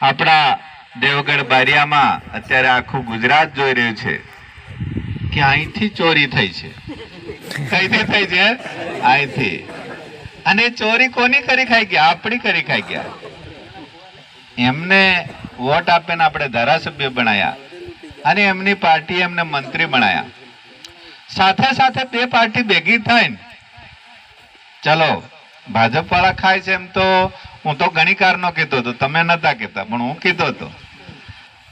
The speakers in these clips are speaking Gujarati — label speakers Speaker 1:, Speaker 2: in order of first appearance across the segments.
Speaker 1: આપણા દેવગઢ બારિયામાં અત્યારે આખું ગુજરાત જોઈ રહ્યું છે કે અહીંથી ચોરી થઈ છે. કઈથી થઈ છે? અહીંથી. અને ચોરી કોની કરી ખાઈ ગયા? આપણી કરી ખાઈ ગયા. એમને વોટ આપીને આપણે ધારાસભ્ય બનાયા અને એમની પાર્ટી એમને મંત્રી બનાયા. સાથે સાથે બે પાર્ટી ભેગી થઈને, ચલો ભાજપ વાળા ખાય છે એમ તો હું તો ઘણી કાર કીધો હતો તમે નતા કહેતા, પણ હું કીધો હતો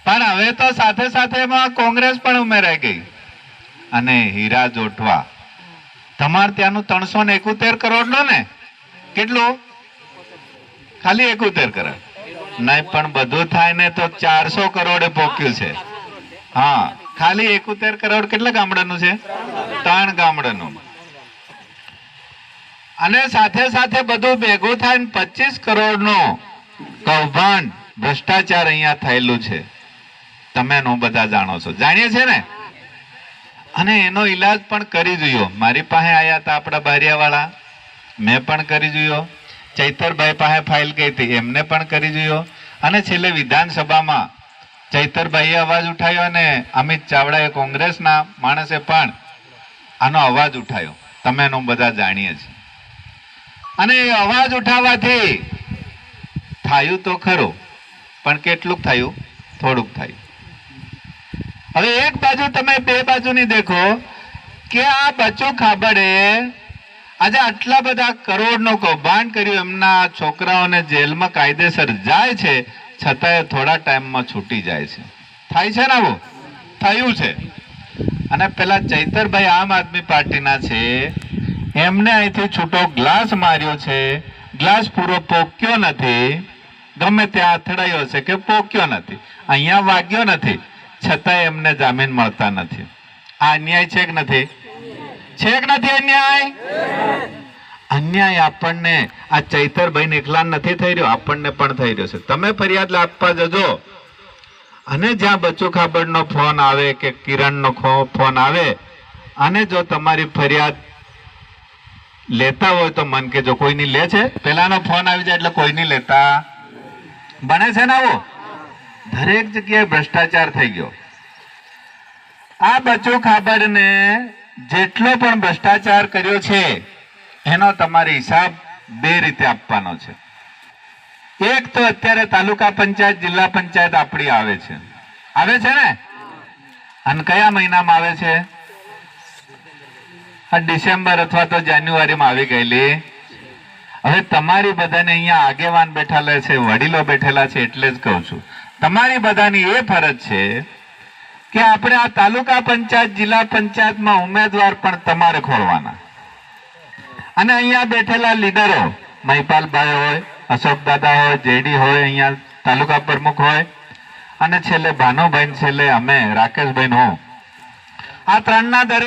Speaker 1: પણ હવે તો સાથે સાથે એમાં કોંગ્રેસ પણ ઉમેરાઈ ગઈ. અને હીરા જોઠવા તમારે ત્યાંનું ત્રણસો ને એકોતેર કરોડ નો ને. કેટલું? ખાલી એકોતેર કરોડ. નહીં, પણ બધું થાય ને તો ચારસો કરોડે પોક્યું છે. હા, ખાલી એકોતેર કરોડ કેટલા ગામડાનું છે? ત્રણ ગામડાનું. અને સાથે સાથે બધું ભેગું થાય પચીસ કરોડનું કૌભાંડ, ભ્રષ્ટાચાર અહીંયા થયેલું છે. તમે નો બધા જાણો છો. જાણીએ છે ને? અને એનો ઈલાજ પણ કરી જોયો. મારી પાસે આયા હતા આપણા બારિયાવાળા. મેં પણ કરી જોયો. ચૈતરભાઈ પાસે ફાઇલ ગઈ હતી. એમને પણ કરી જોયો. અને છેલ્લે વિધાનસભામાં ચૈતરભાઈએ અવાજ ઉઠાવ્યો અને અમિત ચાવડાએ કોંગ્રેસના માણસે પણ આનો અવાજ ઉઠાવ્યો તમે એનું બધા જાણીએ છીએ. અને અવાજ ઉઠાવવાથી થાયું તો ખરું, પણ કેટલુંક થયું? થોડુંક થયું. હવે એક બાજુ તમે બે બાજુની દેખો કે આ બચ્ચો ખાબડે આજે આટલા બધા કરોડનું કૌભાંડ કર્યું, એમના છોકરાઓને જેલમાં કાયદેસર જાય છે, છતાંય થોડા ટાઈમમાં છૂટી જાય છે. થાય છે ને આવું? થયું છે. અને પેલા ચૈતરભાઈ આમ આદમી પાર્ટીના છે એમને અહીંથી છૂટો ગ્લાસ માર્યો છે. ગ્લાસ પૂરો પોક્યો નથી. ગમે ત્યાં અથડાયો છે કે પોક્યો નથી. અહીંયા વાગ્યો નથી. છતાંય એમને જામીન મળતા નથી. આ અન્યાય છે કે નથી? છે કે નથી અન્યાય? અન્યાય આપણને, આ ચૈતરભાઈ ને એકલા નથી થઈ રહ્યો, આપણને પણ થઈ રહ્યો છે. તમે ફરિયાદ આપવા જજો. અને જ્યાં બચ્ચુ ખાબડનો ફોન આવે કે કિરણનો ફોન આવે, અને જો તમારી ફરિયાદ લેતા હોય તો મન કે જો કોઈની લે છે? પેલાનો ફોન આવી જાય એટલે કોઈની લેતા? બને છે ને આવો? દરેક જગ્યાએ ભ્રષ્ટાચાર થઈ ગયો. આ બચ્ચુ ખાબડને જેટલો પણ ભ્રષ્ટાચાર કર્યો છે, એનો તમારે હિસાબ બે રીતે આપવાનો છે. એક તો અત્યારે તાલુકા પંચાયત, જિલ્લા પંચાયત આપણી આવે છે. આવે છે ને? અને કયા મહિનામાં આવે છે? ડિસેમ્બર અથવા તો જાન્યુઆરીમાં આવી ગયેલી. હવે તમારી બધાને અહીંયા આગેવાન બેઠેલા છે, વડીલો બેઠેલા છે એટલે જ કહું છું. તમારી બધાની એ ફરજ છે કે આપણે આ તાલુકા પંચાયત, જિલ્લા પંચાયતમાં ઉમેદવાર પણ તમારે ખોલવાના અને અહીંયા બેઠેલા લીડરો મહિપાલભાઈ હોય, અશોક દાદા હોય, જેડી હોય, અહીંયા તાલુકા પ્રમુખ હોય, અને છેલ્લે ભાનુભાઈ છેલ્લે અમે રાકેશભાઈ હું. આ ત્રણના દરેક